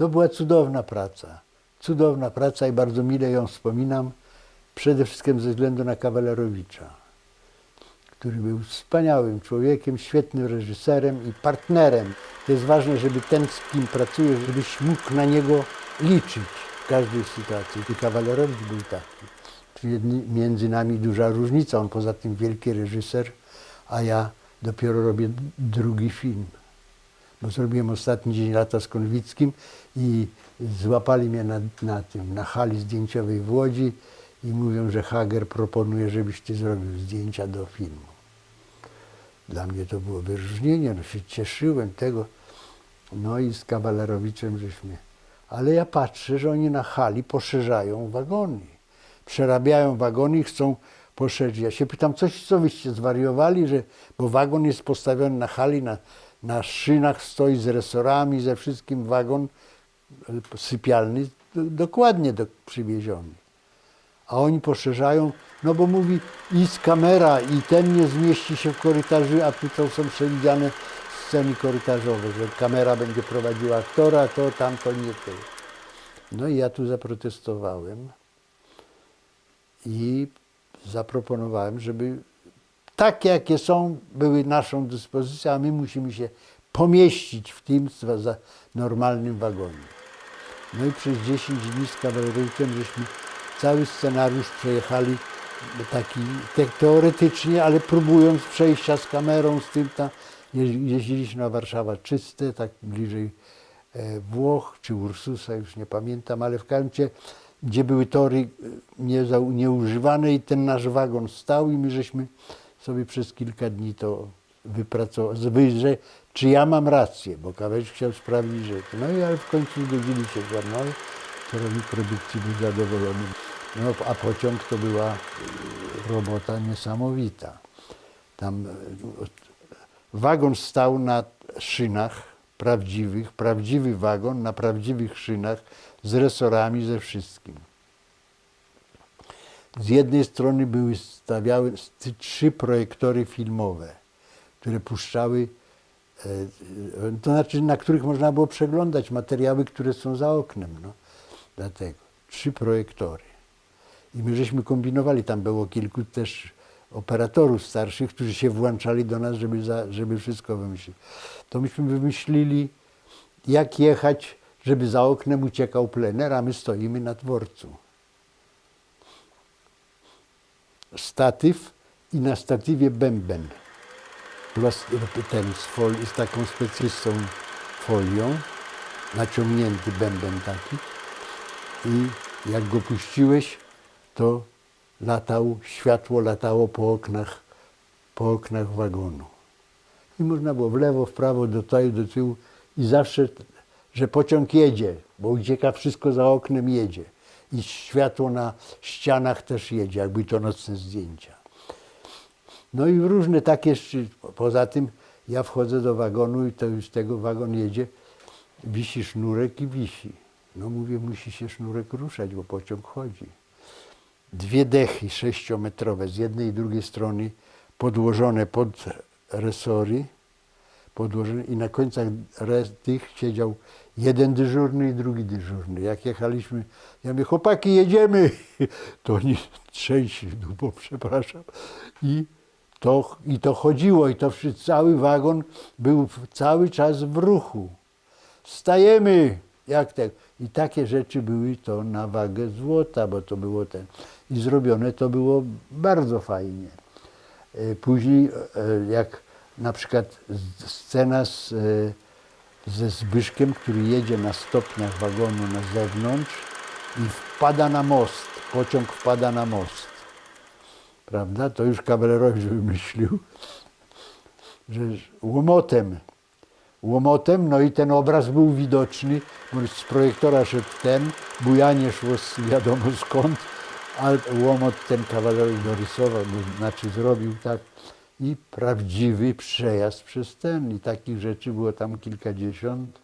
To była cudowna praca. Cudowna praca i bardzo mile ją wspominam. Przede wszystkim ze względu na Kawalerowicza, który był wspaniałym człowiekiem, świetnym reżyserem i partnerem. To jest ważne, żeby ten, z kim pracujesz, żebyś mógł na niego liczyć w każdej sytuacji. I Kawalerowicz był taki. Między nami duża różnica. On poza tym wielki reżyser, a ja dopiero robię drugi film bo zrobiłem ostatni dzień lata z Konwickim i złapali mnie na, na tym, na hali zdjęciowej w Łodzi i mówią, że Hager proponuje, żebyś ty zrobił zdjęcia do filmu. Dla mnie to było wyróżnienie, no się cieszyłem tego. No i z Kawalerowiczem żeśmy. Ale ja patrzę, że oni na hali poszerzają wagony. Przerabiają wagony i chcą poszerzyć. Ja się pytam, coś co wyście zwariowali, że, bo wagon jest postawiony na hali, na, na szynach stoi z resorami, ze wszystkim wagon e, sypialny, do, dokładnie do, przywieziony. A oni poszerzają, no bo mówi i z kamera, i ten nie zmieści się w korytarzu, a tu to są przewidziane sceny korytarzowe, że kamera będzie prowadziła aktora, to tamto nie to. No i ja tu zaprotestowałem i zaproponowałem, żeby takie, jakie są, były naszą dyspozycją, a my musimy się pomieścić w tym normalnym wagonie. No i przez 10 dni z kawalerykiem żeśmy cały scenariusz przejechali taki te, teoretycznie, ale próbując przejścia z kamerą, z tym tam. Je- Jeździliśmy na Warszawa czyste, tak bliżej e, Włoch czy Ursusa, już nie pamiętam, ale w każdym razie, gdzie były tory e, nieużywane i ten nasz wagon stał i my żeśmy sobie przez kilka dni to wypracowali, że czy ja mam rację, bo kawałek chciał sprawdzić, że no i ale w końcu zgodzili się ze mną, kierownik produkcji był zadowolony. No a pociąg to była y, robota niesamowita. Tam y, wagon stał na szynach prawdziwych, prawdziwy wagon na prawdziwych szynach z resorami, ze wszystkim. Z jednej strony były stawiały st- trzy projektory filmowe, które puszczały, e, e, to znaczy na których można było przeglądać materiały, które są za oknem. No. Dlatego trzy projektory. I my żeśmy kombinowali, tam było kilku też operatorów starszych, którzy się włączali do nas, żeby, za, żeby wszystko wymyślić. To myśmy wymyślili, jak jechać, żeby za oknem uciekał plener, a my stoimy na dworcu. statyw i na statywie bęben. Ten z, foli, z taką specjalistą folią, naciągnięty bęben taki i jak go puściłeś, to latał, światło latało po oknach, po oknach wagonu. I można było w lewo, w prawo, do tyłu, do tyłu i zawsze, że pociąg jedzie, bo ucieka wszystko za oknem jedzie. I światło na ścianach też jedzie, jakby to nocne zdjęcia. No i różne takie, poza tym ja wchodzę do wagonu i to już tego wagon jedzie, wisi sznurek i wisi. No mówię, musi się sznurek ruszać, bo pociąg chodzi. Dwie dechy sześciometrowe z jednej i drugiej strony podłożone pod resory, podłożone i na końcach tych siedział jeden dyżurny i drugi dyżurny. Jak jechaliśmy, ja mówię, chłopaki, jedziemy. To oni trzęsi dupą, przepraszam. I to, I to chodziło i to cały wagon był cały czas w ruchu. Stajemy, jak tak. I takie rzeczy były to na wagę złota, bo to było ten. I zrobione to było bardzo fajnie. E, Później, e, jak na przykład scena z, e, ze Zbyszkiem, który jedzie na stopniach wagonu na zewnątrz i wpada na most, pociąg wpada na most. Prawda? To już kawalerowicz wymyślił, że łomotem, łomotem, no i ten obraz był widoczny, z projektora szedł ten, bujanie szło z wiadomo skąd, a łomot ten kawalerowicz dorysował, znaczy zrobił tak i prawdziwy przejazd przez ten i takich rzeczy było tam kilkadziesiąt.